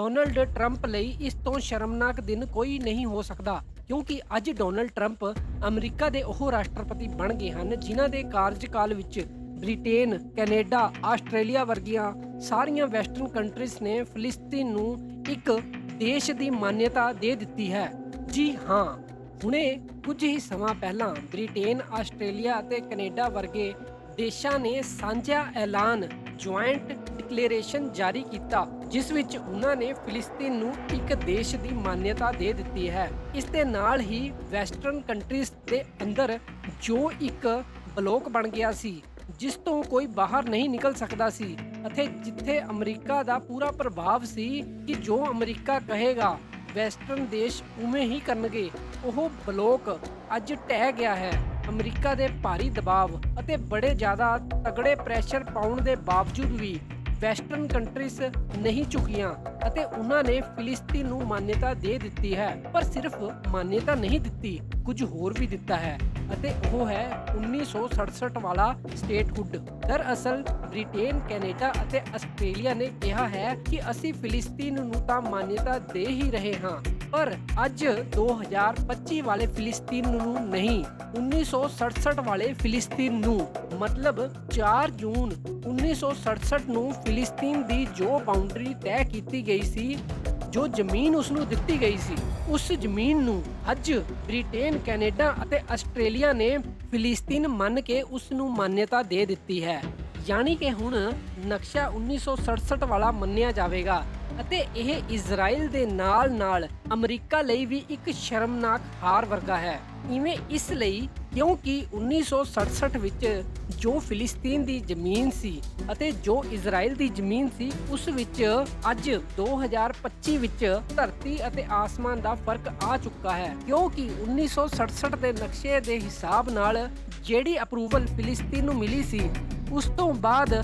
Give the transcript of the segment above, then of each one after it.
Donald Trump ਲਈ ਇਸ ਤੋਂ ਸ਼ਰਮਨਾਕ ਦਿਨ ਕੋਈ ਨਹੀਂ ਹੋ ਸਕਦਾ, ਕਿਉਂਕਿ ਅੱਜ ਡੋਨਲਡ ਟਰੰਪ ਅਮਰੀਕਾ ਦੇ ਉਹ ਰਾਸ਼ਟਰਪਤੀ ਬਣ ਗਏ ਹਨ ਜਿਨ੍ਹਾਂ ਦੇ ਕਾਰਜਕਾਲ ਵਿੱਚ ਬ੍ਰਿਟੇਨ, ਕੈਨੇਡਾ, ਆਸਟ੍ਰੇਲੀਆ ਵਰਗੀਆਂ ਸਾਰੀਆਂ ਵੈਸਟਰਨ ਕੰਟਰੀਜ਼ ਨੇ ਫਿਲਿਸਤੀਨ ਨੂੰ ਇੱਕ ਦੇਸ਼ ਦੀ ਮਾਨਤਾ ਦੇ ਦਿੱਤੀ ਹੈ। ਜੀ ਹਾਂ, ਹੁਣੇ ਕੁਝ ਹੀ ਸਮਾਂ ਪਹਿਲਾਂ ਬ੍ਰਿਟੇਨ, ਆਸਟ੍ਰੇਲੀਆ ਅਤੇ ਕੈਨੇਡਾ ਵਰਗੇ ਦੇਸ਼ਾਂ ਨੇ ਸਾਂਝਾ ਐਲਾਨ ਜੁਆਇੰਟ ਡਿਕਲੇਰੇਸ਼ਨ ਜਾਰੀ ਕੀਤਾ, ਜਿਸ ਵਿੱਚ ਉਹਨਾਂ ਨੇ ਫਿਲਿਸਤੀਨ ਨੂੰ ਇੱਕ ਦੇਸ਼ ਦੀ ਮਾਨਯਤਾ ਦੇ ਦਿੱਤੀ ਹੈ। ਇਸ ਦੇ ਨਾਲ ਹੀ ਵੈਸਟਰਨ ਕੰਟਰੀਜ਼ ਦੇ ਅੰਦਰ ਜੋ ਇੱਕ ਬਲੋਕ ਬਣ ਗਿਆ ਸੀ, ਜਿਸ ਤੋਂ ਕੋਈ ਬਾਹਰ ਨਹੀਂ ਨਿਕਲ ਸਕਦਾ ਸੀ ਅਤੇ ਜਿੱਥੇ ਅਮਰੀਕਾ ਦਾ ਪੂਰਾ ਪ੍ਰਭਾਵ ਸੀ ਕਿ ਜੋ ਅਮਰੀਕਾ ਕਹੇਗਾ, ਵੈਸਟਰਨ ਦੇਸ਼ ਉਵੇਂ ਹੀ ਕਰਨਗੇ, ਉਹ ਬਲੋਕ ਅੱਜ ਟਹਿ ਗਿਆ ਹੈ। ਅਮਰੀਕਾ ਦੇ ਭਾਰੀ ਦਬਾਅ ਅਤੇ ਬੜੇ ਜ਼ਿਆਦਾ ਤਗੜੇ ਪ੍ਰੈਸ਼ਰ ਪਾਉਣ ਦੇ ਬਾਵਜੂਦ ਵੀ ਵੈਸਟਰਨ ਕੰਟਰੀਜ਼ ਨਹੀਂ ਝੁਕੀਆਂ ਅਤੇ ਉਹਨਾਂ ਨੇ ਫਿਲਿਸਤੀਨ ਨੂੰ ਮਾਨਯਤਾ ਦੇ ਦਿੱਤੀ ਹੈ, ਪਰ ਸਿਰਫ ਮਾਨਯਤਾ ਨਹੀਂ ਦਿੱਤੀ, ਕੁਝ ਹੋਰ ਵੀ ਦਿੱਤਾ ਹੈ ਅਤੇ ਉਹ ਹੈ 1967 ਵਾਲਾ ਸਟੇਟਹੁੱਡ। ਦਰਅਸਲ, ਬ੍ਰਿਟੇਨ, ਕੈਨੇਡਾ ਅਤੇ ਆਸਟ੍ਰੇਲੀਆ ਨੇ ਕਿਹਾ ਹੈ ਕਿ ਅਸੀਂ ਫਿਲਿਸਤੀਨ ਨੂੰ ਤਾਂ ਮਾਨਯਤਾ ਦੇ ਹੀ ਰਹੇ ਹਾਂ। ਪਰ ਅੱਜ 2025 ਵਾਲੇ ਫਿਲਿਸਤੀਨ ਨੂੰ ਨਹੀਂ 1967 ਵਾਲੇ ਫਿਲਿਸਤੀਨ ਨੂੰ। ਮਤਲਬ 4 ਜੂਨ 1967 ਨੂੰ ਫਿਲਿਸਤੀਨ ਦੀ ਜੋ ਬਾਉਂਡਰੀ ਤੈਅ ਕੀਤੀ ਗਈ ਸੀ, ਜੋ ਜ਼ਮੀਨ ਉਸ ਨੂੰ ਦਿੱਤੀ ਗਈ ਸੀ, ਉਸ ਜ਼ਮੀਨ ਨੂੰ ਅੱਜ ਬ੍ਰਿਟੇਨ, ਕੈਨੇਡਾ ਅਤੇ ਆਸਟ੍ਰੇਲੀਆ ਨੇ ਫਿਲਿਸਤੀਨ ਮੰਨ ਕੇ ਉਸ ਨੂੰ ਮਾਨਯਤਾ ਦੇ ਦਿੱਤੀ ਹੈ। ਯਾਨੀ ਕਿ ਹੁਣ ਨਕਸ਼ਾ 1967 ਵਾਲਾ ਮੰਨਿਆ ਜਾਵੇਗਾ। ਅਤੇ ਇਹ ਇਜ਼ਰਾਈਲ ਦੇ ਨਾਲ-ਨਾਲ ਅਮਰੀਕਾ ਲਈ ਵੀ ਇੱਕ ਸ਼ਰਮਨਾਕ ਹਾਰ ਵਰਗਾ ਹੈ। ਇਵੇਂ ਇਸ ਲਈ ਕਿਉਂਕਿ 1967 ਵਿੱਚ ਜੋ ਫਿਲਿਸਤੀਨ ਦੀ ਜ਼ਮੀਨ ਸੀ ਅਤੇ ਜੋ ਇਜ਼ਰਾਈਲ ਦੀ ਜ਼ਮੀਨ ਸੀ, ਉਸ ਵਿੱਚ ਅੱਜ 2025 ਵਿੱਚ ਧਰਤੀ ਅਤੇ ਆਸਮਾਨ ਦਾ ਫ਼ਰਕ ਆ ਚੁੱਕਾ ਹੈ। ਕਿਉਂਕਿ 1967 ਦੇ ਨਕਸ਼ੇ ਦੇ ਹਿਸਾਬ ਨਾਲ ਜਿਹੜੀ ਅਪਰੂਵਲ ਫਿਲਿਸਤੀਨ ਨੂੰ ਮਿਲੀ ਸੀ, ਉਸ ਤੋਂ ਬਾਅਦ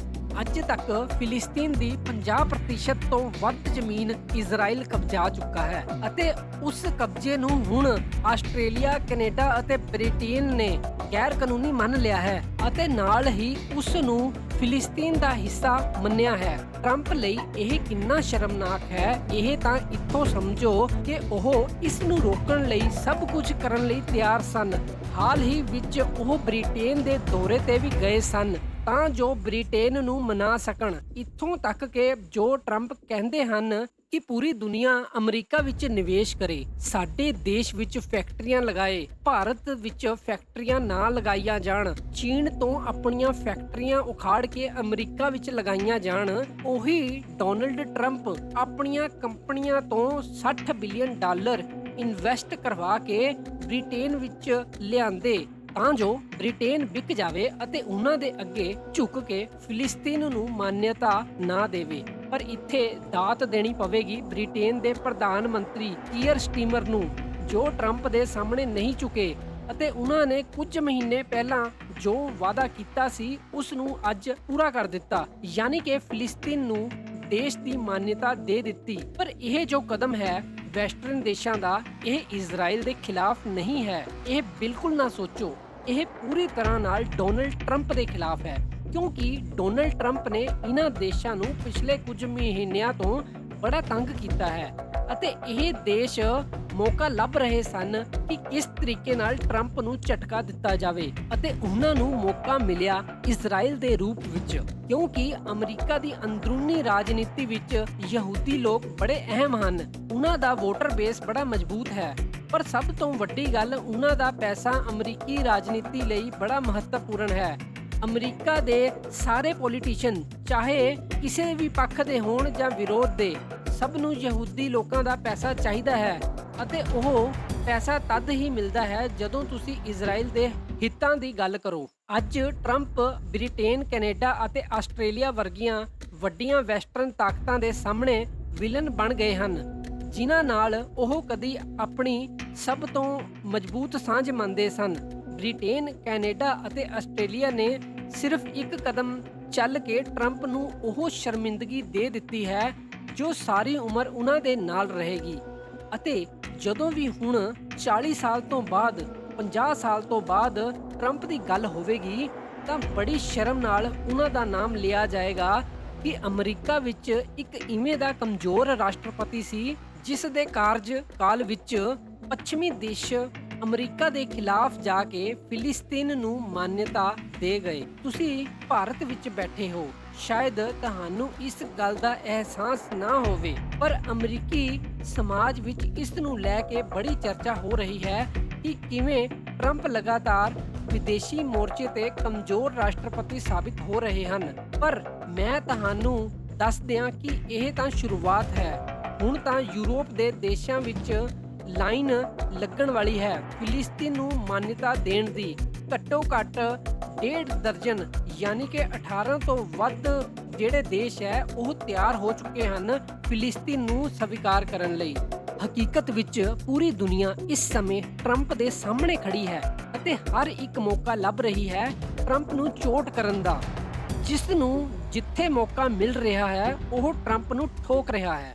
ਅੱਜ ਤੱਕ ਫਿਲਿਸਤੀਨ ਦੀ 50% ਤੋਂ ਵੱਧ ਜ਼ਮੀਨ ਇਜ਼ਰਾਈਲ ਕਬਜ਼ਾ ਚੁੱਕਾ ਹੈ ਅਤੇ ਉਸ ਕਬਜ਼ੇ ਨੂੰ ਹੁਣ ਆਸਟ੍ਰੇਲੀਆ, ਕੈਨੇਡਾ ਅਤੇ ਬ੍ਰਿਟੇਨ ਨੇ ਗੈਰ ਕਾਨੂੰਨੀ ਮੰਨ ਲਿਆ ਹੈ ਅਤੇ ਨਾਲ ਹੀ ਉਸ ਨੂੰ ਫਿਲਿਸਤੀਨ ਦਾ ਹਿੱਸਾ ਮੰਨਿਆ ਹੈ। ਟਰੰਪ ਲਈ ਇਹ ਕਿੰਨਾ ਸ਼ਰਮਨਾਕ ਹੈ, ਇਹ ਤਾਂ ਇੱਥੋਂ ਸਮਝੋ ਕਿ ਉਹ ਇਸ ਨੂੰ ਰੋਕਣ ਲਈ ਸਭ ਕੁਝ ਕਰਨ ਲਈ ਤਿਆਰ ਸਨ। ਹਾਲ ਹੀ ਵਿੱਚ ਉਹ ਬ੍ਰਿਟੇਨ ਦੇ ਦੌਰੇ ਤੇ ਵੀ ਗਏ ਸਨ। ਤਾਂ ਜੋ ਬ੍ਰਿਟੇਨ ਨੂੰ ਮਨਾ ਸਕਣ। ਇੱਥੋਂ ਤੱਕ ਕਿ ਜੋ ਟਰੰਪ ਕਹਿੰਦੇ ਹਨ ਕਿ ਪੂਰੀ ਦੁਨੀਆ ਅਮਰੀਕਾ ਵਿੱਚ ਨਿਵੇਸ਼ ਕਰੇ, ਸਾਡੇ ਦੇਸ਼ ਵਿੱਚ ਫੈਕਟਰੀਆਂ ਲਗਾਏ, ਭਾਰਤ ਵਿੱਚ ਫੈਕਟਰੀਆਂ ਨਾ ਲਗਾਈਆਂ ਜਾਣ, ਚੀਨ ਤੋਂ ਆਪਣੀਆਂ ਫੈਕਟਰੀਆਂ ਉਖਾੜ ਕੇ ਅਮਰੀਕਾ ਵਿੱਚ ਲਗਾਈਆਂ ਜਾਣ, ਉਹੀ ਡੋਨਲਡ ਟਰੰਪ ਆਪਣੀਆਂ ਕੰਪਨੀਆਂ ਤੋਂ 60 ਬਿਲੀਅਨ ਡਾਲਰ ਇਨਵੈਸਟ ਕਰਵਾ ਕੇ ਬ੍ਰਿਟੇਨ ਵਿੱਚ ਲਿਆਂਦੇ। ਤਾਂ ਜੋ ਬ੍ਰਿਟੇਨ ਵਿਕ ਜਾਵੇ ਅਤੇ ਉਹਨਾਂ ਦੇ ਅੱਗੇ ਝੁਕ ਕੇ ਫਿਲਿਸਤੀਨ ਨੂੰ ਮਾਨਯਤਾ ਨਾ ਦੇਵੇ। ਪਰ ਇੱਥੇ ਦਾਤ ਦੇਣੀ ਪਵੇਗੀ ਬ੍ਰਿਟੇਨ ਦੇ ਪ੍ਰਧਾਨ ਮੰਤਰੀ ਕੀਅਰ ਸਟੀਮਰ ਨੂੰ, ਜੋ ਟਰੰਪ ਦੇ ਸਾਹਮਣੇ ਨਹੀਂ ਝੁਕੇ ਅਤੇ ਉਹਨਾਂ ਨੇ ਕੁਝ ਮਹੀਨੇ ਪਹਿਲਾਂ ਜੋ ਵਾਅਦਾ ਕੀਤਾ ਸੀ, ਉਸ ਨੂੰ ਅੱਜ ਪੂਰਾ ਕਰ ਦਿੱਤਾ। ਯਾਨੀ ਕਿ ਫਿਲਿਸਤੀਨ ਨੂੰ ਦੇਸ਼ ਦੀ ਮਾਨਯਤਾ ਦੇ ਦਿੱਤੀ। ਪਰ ਇਹ ਜੋ ਕਦਮ ਹੈ, ਵੈਸਟਰਨ ਦੇਸ਼ਾਂ ਦਾ, ਇਹ ਇਜ਼ਰਾਈਲ ਦੇ ਖਿਲਾਫ ਨਹੀਂ ਹੈ। ਇਹ ਬਿਲਕੁਲ ਨਾ ਸੋਚੋ। ਇਹ ਪੂਰੀ ਤਰ੍ਹਾਂ ਨਾਲ ਡੋਨਲਡ ਟਰੰਪ ਦੇ ਖਿਲਾਫ ਹੈ, ਕਿਉਂਕਿ ਡੋਨਲਡ ਟਰੰਪ ਨੇ ਇਹਨਾਂ ਦੇਸ਼ਾਂ ਨੂੰ ਪਿਛਲੇ ਕੁਝ ਮਹੀਨਿਆਂ ਤੋਂ ਬੜਾ ਤੰਗ ਕੀਤਾ ਹੈ ਅਤੇ ਇਹ ਦੇਸ਼ ਮੌਕਾ ਲੱਭ ਰਹੇ ਸਨ ਕਿ ਕਿਸ ਤਰੀਕੇ ਨਾਲ ਟਰੰਪ ਨੂੰ ਝਟਕਾ ਦਿੱਤਾ ਜਾਵੇ ਅਤੇ ਉਹਨਾਂ ਨੂੰ ਮੌਕਾ ਮਿਲਿਆ ਇਜ਼ਰਾਈਲ ਦੇ ਰੂਪ ਵਿੱਚ, ਕਿਉਂਕਿ ਅਮਰੀਕਾ ਦੀ ਅੰਦਰੂਨੀ ਰਾਜਨੀਤੀ ਵਿੱਚ ਯਹੂਦੀ ਲੋਕ ਬੜੇ ਅਹਿਮ ਹਨ, ਉਹਨਾਂ ਦਾ ਵੋਟਰ ਬੇਸ ਬੜਾ ਮਜ਼ਬੂਤ ਹੈ। ਪਰ ਸਭ ਤੋਂ ਵੱਡੀ ਗੱਲ ਉਹਨਾਂ ਦਾ ਪੈਸਾ ਅਮਰੀਕੀ ਰਾਜਨੀਤੀ ਲਈ ਬੜਾ ਮਹੱਤਵਪੂਰਨ ਹੈ। ਅਮਰੀਕਾ ਦੇ ਸਾਰੇ ਪੋਲੀਟੀਸ਼ੀਅਨ, ਚਾਹੇ ਕਿਸੇ ਵੀ ਪੱਖ ਦੇ ਹੋਣ ਜਾਂ ਵਿਰੋਧ ਦੇ, ਸਭ ਨੂੰ ਯਹੂਦੀ ਲੋਕਾਂ ਦਾ ਪੈਸਾ ਚਾਹੀਦਾ ਹੈ ਅਤੇ ਉਹ ਪੈਸਾ ਤਦ ਹੀ ਮਿਲਦਾ ਹੈ ਜਦੋਂ ਤੁਸੀਂ ਇਜ਼ਰਾਈਲ ਦੇ ਹਿੱਤਾਂ ਦੀ ਗੱਲ ਕਰੋ। ਅੱਜ ਟਰੰਪ ਬ੍ਰਿਟੇਨ, ਕੈਨੇਡਾ ਅਤੇ ਆਸਟ੍ਰੇਲੀਆ ਵਰਗੀਆਂ ਵੱਡੀਆਂ ਵੈਸਟਰਨ ਤਾਕਤਾਂ ਦੇ ਸਾਹਮਣੇ ਵਿਲਨ ਬਣ ਗਏ ਹਨ। ਜਿਨ੍ਹਾਂ ਨਾਲ ਉਹ ਕਦੀ ਆਪਣੀ ਸਭ ਤੋਂ ਮਜ਼ਬੂਤ ਸਾਂਝ ਮੰਨਦੇ ਸਨ। ਬ੍ਰਿਟੇਨ, ਕੈਨੇਡਾ ਅਤੇ ਆਸਟ੍ਰੇਲੀਆ ਨੇ ਸਿਰਫ ਇੱਕ ਕਦਮ ਚੱਲ ਕੇ ਟਰੰਪ ਨੂੰ ਉਹ ਸ਼ਰਮਿੰਦਗੀ ਦੇ ਦਿੱਤੀ ਹੈ, ਜੋ ਸਾਰੀ ਉਮਰ ਉਹਨਾਂ ਦੇ ਨਾਲ ਰਹੇਗੀ। ਅਤੇ ਜਦੋਂ ਵੀ ਹੁਣ 40 ਸਾਲ ਤੋਂ ਬਾਅਦ 50 ਸਾਲ ਤੋਂ ਬਾਅਦ ਟਰੰਪ ਦੀ ਗੱਲ ਹੋਵੇਗੀ, ਤਾਂ ਬੜੀ ਸ਼ਰਮ ਨਾਲ ਉਹਨਾਂ ਦਾ ਨਾਮ ਲਿਆ ਜਾਏਗਾ ਕਿ ਅਮਰੀਕਾ ਵਿੱਚ ਇੱਕ ਇਵੇਂ ਦਾ ਕਮਜ਼ੋਰ ਰਾਸ਼ਟਰਪਤੀ ਸੀ ਜਿਸ ਦੇ ਕਾਰਜਕਾਲ ਵਿੱਚ ਪੱਛਮੀ ਦੇਸ਼ ਅਮਰੀਕਾ ਦੇ ਖਿਲਾਫ ਜਾ ਕੇ ਫਿਲਿਸਤੀਨ ਨੂੰ ਮਾਨਤਾ ਦੇ ਗਏ। ਤੁਸੀਂ ਭਾਰਤ ਵਿੱਚ ਬੈਠੇ ਹੋ। ਸ਼ਾਇਦ ਤੁਹਾਨੂੰ ਇਸ ਗੱਲ ਦਾ ਅਹਿਸਾਸ ਨਾ ਹੋਵੇ, ਪਰ ਅਮਰੀਕੀ ਸਮਾਜ ਵਿੱਚ ਇਸ ਨੂੰ ਲੈ ਕੇ ਬੜੀ ਚਰਚਾ ਹੋ ਰਹੀ ਹੈ ਕਿ ਕਿਵੇਂ ਟਰੰਪ ਲਗਾਤਾਰ ਵਿਦੇਸ਼ੀ ਮੋਰਚੇ ਤੇ ਕਮਜ਼ੋਰ ਰਾਸ਼ਟਰਪਤੀ ਸਾਬਿਤ ਹੋ ਰਹੇ ਹਨ। ਪਰ ਮੈਂ ਤੁਹਾਨੂੰ ਦੱਸ ਦਿਆਂ ਕਿ ਇਹ ਤਾਂ ਸ਼ੁਰੂਆਤ ਹੈ। ਹੁਣ ਤਾਂ ਯੂਰਪ ਦੇ ਦੇਸ਼ਾਂ ਵਿੱਚ ਲਾਈਨ ਲੱਗਣ ਵਾਲੀ ਹੈ। ਫਿਲਿਸਤੀਨ ਨੂੰ ਮਾਨਤਾ ਦੇਣ ਦੀ ਘੱਟੋ ਘੱਟ ਡੇਢ ਦਰਜਨ, ਯਾਨੀ ਕਿ 18 ਤੋਂ ਵੱਧ ਜਿਹੜੇ ਦੇਸ਼ ਹੈ, ਉਹ ਤਿਆਰ ਹੋ ਚੁੱਕੇ ਹਨ ਫਿਲਿਸਤੀਨ ਨੂੰ ਸਵੀਕਾਰ ਕਰਨ ਲਈ। ਹਕੀਕਤ ਵਿੱਚ ਪੂਰੀ ਦੁਨੀਆ ਇਸ ਸਮੇਂ ਟਰੰਪ ਦੇ ਸਾਹਮਣੇ ਖੜੀ ਹੈ ਅਤੇ ਹਰ ਇੱਕ ਮੌਕਾ ਲੱਭ ਰਹੀ ਹੈ ਟਰੰਪ ਨੂੰ ਚੋਟ ਕਰਨ ਦਾ। ਜਿਸ ਨੂੰ ਜਿੱਥੇ ਮੌਕਾ ਮਿਲ ਰਿਹਾ ਹੈ, ਉਹ ਟਰੰਪ ਨੂੰ ਠੋਕ ਰਿਹਾ ਹੈ।